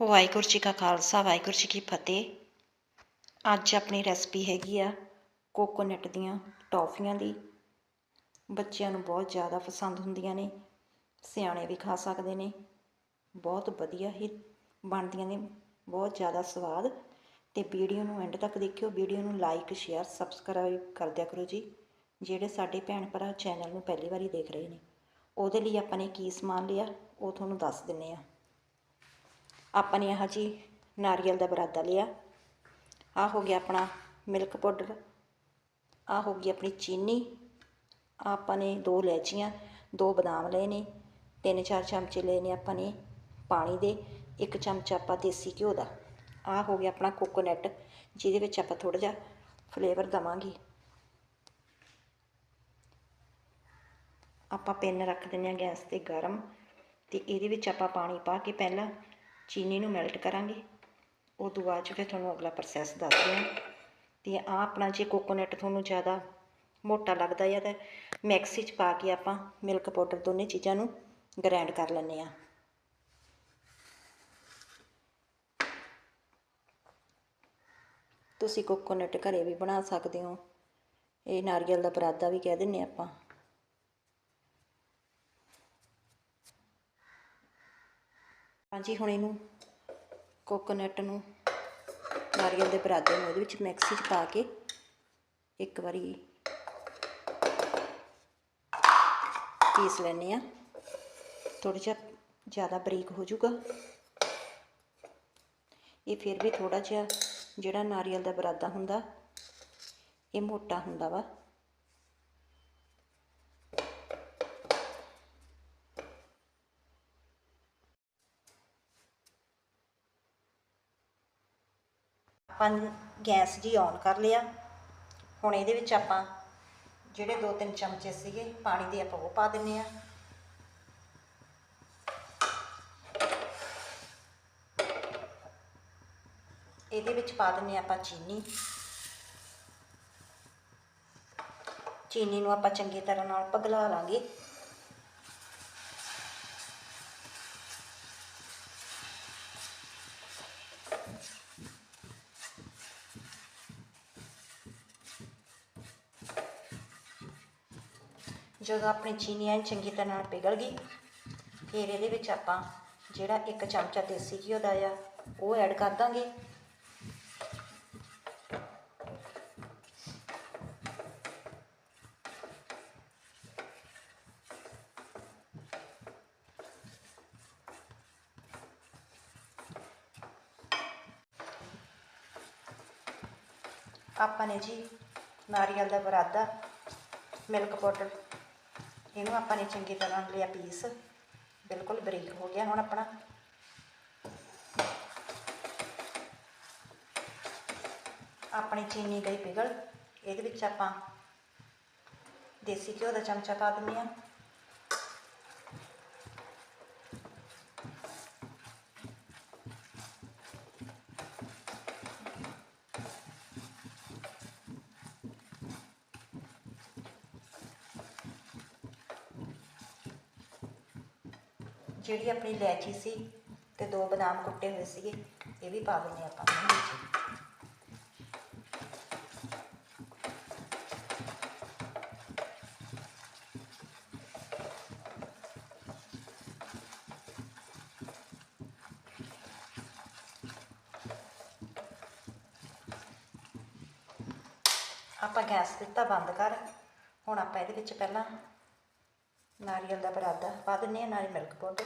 ਵਾਹਿਗੁਰੂ ਜੀ ਕਾ ਖਾਲਸਾ, ਵਾਹਿਗੁਰੂ ਜੀ ਕੀ ਫਤਿਹ। ਅੱਜ ਆਪਣੀ ਰੈਸਪੀ ਹੈਗੀ ਆ ਕੋਕੋਨਟ ਦੀਆਂ ਟੌਫੀਆਂ ਦੀ। ਬੱਚਿਆਂ ਨੂੰ ਬਹੁਤ ਜ਼ਿਆਦਾ ਪਸੰਦ ਹੁੰਦੀਆਂ ਨੇ, ਸਿਆਣੇ ਵੀ ਖਾ ਸਕਦੇ ਨੇ। ਬਹੁਤ ਵਧੀਆ ਹੀ ਬਣਦੀਆਂ ਨੇ, ਬਹੁਤ ਜ਼ਿਆਦਾ ਸਵਾਦ। ਤੇ ਵੀਡੀਓ ਨੂੰ ਐਂਡ ਤੱਕ ਦੇਖਿਓ, ਵੀਡੀਓ ਨੂੰ ਲਾਈਕ ਸ਼ੇਅਰ ਸਬਸਕ੍ਰਾਈਬ ਕਰ ਦਿਆ ਕਰੋ ਜੀ, ਜਿਹੜੇ ਸਾਡੇ ਭੈਣ ਭਰਾ ਚੈਨਲ ਨੂੰ ਪਹਿਲੀ ਵਾਰੀ ਦੇਖ ਰਹੇ ਨੇ। ਉਹਦੇ ਲਈ ਆਪਾਂ ਨੇ ਕੀ ਸਮਾਨ ਲਿਆ, ਉਹ ਤੁਹਾਨੂੰ ਦੱਸ ਦਿੰਨੇ ਆ। ਆਪਾਂ ਨੇ ਆਹ ਜੀ ਨਾਰੀਅਲ ਦਾ ਬਰਾਦਾ ਲਿਆ। ਆ ਹੋ ਗਿਆ ਆਪਣਾ ਮਿਲਕ ਪਾਊਡਰ ਆ ਹੋ ਗਈ ਆਪਣੀ ਚੀਨੀ। ਆਪਾਂ ਨੇ ਦੋ ਇਲਾਇਚੀਆਂ ਦੋ ਬਦਾਮ ਲਏ ਨੇ, ਤਿੰਨ ਚਾਰ ਚਮਚੇ ਲਏ ਨੇ ਆਪਾਂ ਨੇ ਪਾਣੀ ਦੇ, ਇੱਕ ਚਮਚਾ ਆਪਾਂ ਦੇਸੀ ਘਿਓ ਦਾ। ਆ ਹੋ ਗਿਆ ਆਪਣਾ ਕੋਕੋਨਟ ਜਿਹਦੇ ਵਿੱਚ ਆਪਾਂ ਥੋੜਾ ਜਿਹਾ ਫਲੇਵਰ ਦਵਾਂਗੇ। ਆਪਾਂ ਪੈਨ ਰੱਖ ਦਿੰਦੇ ਹਾਂ ਗੈਸ ਤੇ ਗਰਮ ਤੇ ਇਹਦੇ ਵਿੱਚ ਆਪਾਂ ਪਾਣੀ ਪਾ ਕੇ ਪਹਿਲਾਂ ਚੀਨੀ ਨੂੰ ਮੈਲਟ ਕਰਾਂਗੇ। ਉਹ ਤੋਂ ਬਾਅਦ 'ਚ ਫਿਰ ਤੁਹਾਨੂੰ ਅਗਲਾ ਪ੍ਰੋਸੈਸ ਦੱਸਦੇ ਹਾਂ ਤੇ ਆ ਆਪਣਾ ਜੇ ਕੋਕੋਨਟ ਤੁਹਾਨੂੰ ਜ਼ਿਆਦਾ ਮੋਟਾ ਲੱਗਦਾ ਹੈ ਤਾਂ ਮਿਕਸੀ 'ਚ ਪਾ ਕੇ ਆਪਾਂ ਮਿਲਕ ਪਾਊਡਰ ਦੋਨੇ ਚੀਜ਼ਾਂ ਨੂੰ ਗ੍ਰਾਈਂਡ ਕਰ ਲੈਂਦੇ ਆ ਤੁਸੀਂ ਕੋਕੋਨਟ ਘਰੇ ਵੀ ਬਣਾ ਸਕਦੇ ਹੋ। ਇਹ ਨਾਰੀਅਲ ਦਾ ਪਰਾਦਾ ਵੀ ਕਹਿ ਦਿੰਨੇ ਆਪਾਂ। ਹਾਂਜੀ, ਹੁਣ ਇਹਨੂੰ ਕੋਕੋਨਟ ਨੂੰ ਨਾਰੀਅਲ ਦੇ ਬਰਾਦੇ ਨੂੰ ਉਹਦੇ ਵਿੱਚ ਮਿਕਸੀ 'ਚ ਪਾ ਕੇ ਇੱਕ ਵਾਰੀ ਪੀਸ ਲੈਣੇ ਆ ਥੋੜਾ ਜਿਹਾ ਜ਼ਿਆਦਾ ਬਰੀਕ ਹੋ ਜਾਊਗਾ। ਇਹ ਫਿਰ ਵੀ ਥੋੜਾ ਜਿਹਾ ਜਿਹੜਾ ਨਾਰੀਅਲ ਦਾ ਬਰਾਦਾ ਹੁੰਦਾ, ਇਹ ਮੋਟਾ ਹੁੰਦਾ ਵਾ। ਆਪਾਂ ਗੈਸ ਜੀ ਔਨ ਕਰ ਲਿਆ। ਹੁਣ ਇਹਦੇ ਵਿੱਚ ਆਪਾਂ ਜਿਹੜੇ ਦੋ ਤਿੰਨ ਚਮਚੇ ਸੀਗੇ, ਪਾਣੀ ਦੇ ਆਪਾਂ ਉਹ ਪਾ ਦਿੰਨੇ ਆ ਇਹਦੇ ਵਿੱਚ ਪਾ ਦਿੰਨੇ ਆਪਾਂ ਚੀਨੀ। ਚੀਨੀ ਨੂੰ ਆਪਾਂ ਚੰਗੀ ਤਰ੍ਹਾਂ ਨਾਲ ਪਗਲਾ ਲਾਂਗੇ। ਜਦੋਂ ਆਪਣੀ ਚੀਨੀ ਐਨ ਚੰਗੀ ਤਰ੍ਹਾਂ ਨਾਲ ਪਿਘਲ ਗਈ, ਫਿਰ ਇਹਦੇ ਵਿੱਚ ਆਪਾਂ ਜਿਹੜਾ ਇੱਕ ਚਮਚਾ ਦੇਸੀ ਘਿਓ ਦਾ ਆ, ਉਹ ਐਡ ਕਰ ਦਾਂਗੇ। ਆਪਾਂ ਨੇ ਜੀ ਨਾਰੀਅਲ ਦਾ ਬਰਾਦਾ, ਮਿਲਕ ਪਾਊਡਰ ਇਹਨੂੰ ਆਪਾਂ ਨੇ ਚੰਗੀ ਤਰ੍ਹਾਂ ਲਿਆ ਪੀਸ। ਬਿਲਕੁਲ ਬਰੀਕ ਹੋ ਗਿਆ ਹੁਣ ਆਪਣਾ। ਆਪਣੀ ਚੀਨੀ ਗਈ ਪਿਘਲ। ਇਹਦੇ ਵਿੱਚ ਆਪਾਂ ਦੇਸੀ ਘਿਓ ਦਾ ਚਮਚਾ ਪਾ ਦਿੰਦੇ ਹਾਂ। ਜਿਹੜੀ ਆਪਣੀ ਇਲਾਇਚੀ ਸੀ ਤੇ ਦੋ ਬਦਾਮ ਕੁੱਟੇ ਹੋਏ ਸੀਗੇ, ਇਹ ਵੀ ਪਾ ਦਿੰਦੇ ਆਪਾਂ। ਵਿੱਚ ਆਪਾਂ ਗੈਸ ਦਿੱਤਾ ਬੰਦ ਕਰ। ਹੁਣ ਆਪਾਂ ਇਹਦੇ ਵਿੱਚ ਪਹਿਲਾਂ ਨਾਰੀਅਲ ਦਾ ਪਰਾਦਾ ਪਾ ਦਿੰਨੇ ਆ ਨਾਲੇ ਮਿਲਕ ਪਾਊਡਰ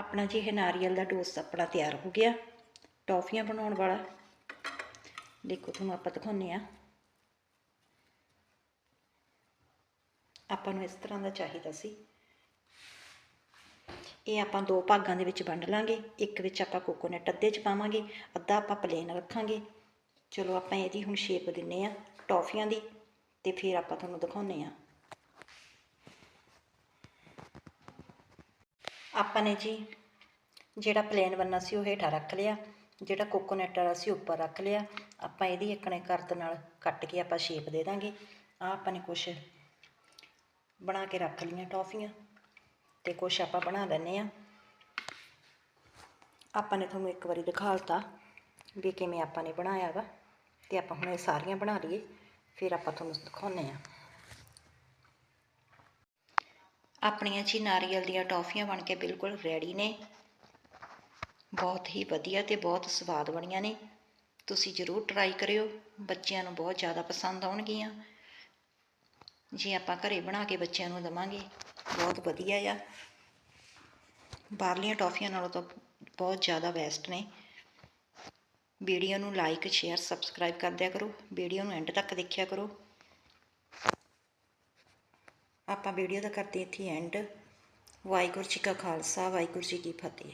ਆਪਣਾ ਜੀ ਇਹ ਨਾਰੀਅਲ ਦਾ ਡੋਸ ਆਪਣਾ ਤਿਆਰ ਹੋ ਗਿਆ, ਟੌਫੀਆਂ ਬਣਾਉਣ ਵਾਲਾ। ਦੇਖੋ ਤੁਹਾਨੂੰ ਆਪਾਂ ਦਿਖਾਉਂਦੇ ਆ ਆਪਾਂ ਨੂੰ ਇਸ ਤਰ੍ਹਾਂ ਦਾ ਚਾਹੀਦਾ ਸੀ। ਇਹ ਆਪਾਂ ਦੋ ਭਾਗਾਂ ਦੇ ਵਿੱਚ ਵੰਡ ਲਾਂਗੇ। ਇੱਕ ਵਿੱਚ ਆਪਾਂ ਕੋਕੋਨਟ ਅੱਧੇ ਚ ਪਾਵਾਂਗੇ, ਅੱਧਾ ਆਪਾਂ ਪਲੇਨ ਰੱਖਾਂਗੇ। ਚਲੋ ਆਪਾਂ ਇਹਦੀ ਹੁਣ ਸ਼ੇਪ ਦਿੰਨੇ ਆ ਟੌਫੀਆਂ ਦੀ ਤੇ ਫਿਰ ਆਪਾਂ ਤੁਹਾਨੂੰ ਦਿਖਾਉਂਦੇ ਆ ਆਪਾਂ ਨੇ ਜੀ ਜਿਹੜਾ ਪਲੇਨ ਬੰਨਾ ਸੀ ਉਹ ਹੇਠਾਂ ਰੱਖ ਲਿਆ, ਜਿਹੜਾ ਕੋਕੋਨਟ ਵਾਲਾ ਸੀ ਉੱਪਰ ਰੱਖ ਲਿਆ। ਆਪਾਂ ਇਹਦੀ ਇੱਕਣੇ ਕਰਦ ਨਾਲ ਕੱਟ ਕੇ ਆਪਾਂ ਸ਼ੇਪ ਦੇ ਦਾਂਗੇ। ਆ ਆਪਾਂ ਨੇ ਕੁਛ ਬਣਾ ਕੇ ਰੱਖ ਲਈਆਂ ਟੌਫੀਆਂ ਤੇ ਕੁਛ ਆਪਾਂ ਬਣਾ ਲੈਨੇ ਆ ਆਪਾਂ ਨੇ ਤੁਹਾਨੂੰ ਇੱਕ ਵਾਰੀ ਦਿਖਾਲਤਾ ਵੀ ਕਿਵੇਂ ਆਪਾਂ ਨੇ ਬਣਾਇਆ ਵਾ ਤੇ ਆਪਾਂ ਹੁਣ ਇਹ ਸਾਰੀਆਂ ਬਣਾ ਲਈਏ, ਫਿਰ ਆਪਾਂ ਤੁਹਾਨੂੰ ਦਿਖਾਉਂਦੇ ਆ ਆਪਣੀਆਂ ਜੀ ਨਾਰੀਅਲ ਦੀਆਂ ਟੌਫੀਆਂ ਬਣ ਕੇ ਬਿਲਕੁਲ ਰੈਡੀ ਨੇ। ਬਹੁਤ ਹੀ ਵਧੀਆ ਤੇ ਬਹੁਤ ਸਵਾਦ ਬਣੀਆਂ ਨੇ। ਤੁਸੀਂ ਜ਼ਰੂਰ ਟਰਾਈ ਕਰਿਓ, ਬੱਚਿਆਂ ਨੂੰ ਬਹੁਤ ਜ਼ਿਆਦਾ ਪਸੰਦ ਆਉਣਗੀਆਂ। ਜੇ ਆਪਾਂ ਘਰੇ ਬਣਾ ਕੇ ਬੱਚਿਆਂ ਨੂੰ ਦਵਾਂਗੇ, ਬਹੁਤ ਵਧੀਆ ਆ। ਬਾਹਰਲੀਆਂ ਟੌਫੀਆਂ ਨਾਲੋਂ ਤਾਂ ਬਹੁਤ ਜ਼ਿਆਦਾ ਬੈਸਟ ਨੇ। ਵੀਡੀਓ ਨੂੰ ਲਾਈਕ ਸ਼ੇਅਰ ਸਬਸਕ੍ਰਾਈਬ ਕਰ ਦਿਆ ਕਰੋ। ਵੀਡੀਓ ਨੂੰ ਐਂਡ ਤੱਕ ਦੇਖਿਆ ਕਰੋ। ਆਪਾਂ ਵੀਡੀਓ ਦਾ ਕਰਦੇ ਇੱਥੇ ਐਂਡ ਵਾਹਿਗੁਰੂ ਜੀ ਕਾ ਖਾਲਸਾ ਵਾਹਿਗੁਰੂ ਜੀ ਕੀ ਫਤਿਹ।